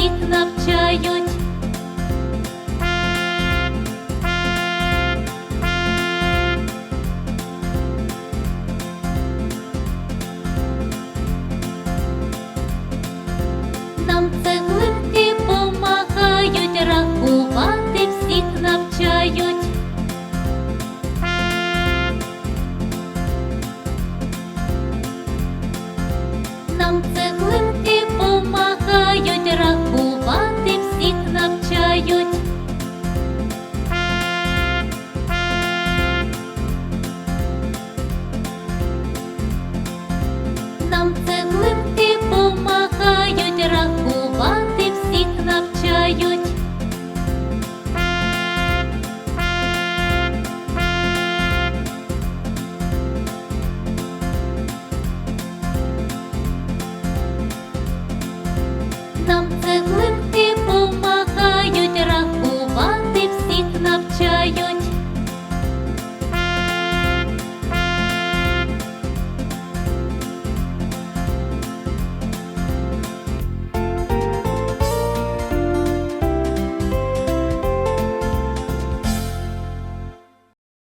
всіх навчають. Нам цеглинки помагають, рахувати всіх навчають. Нам цеглинки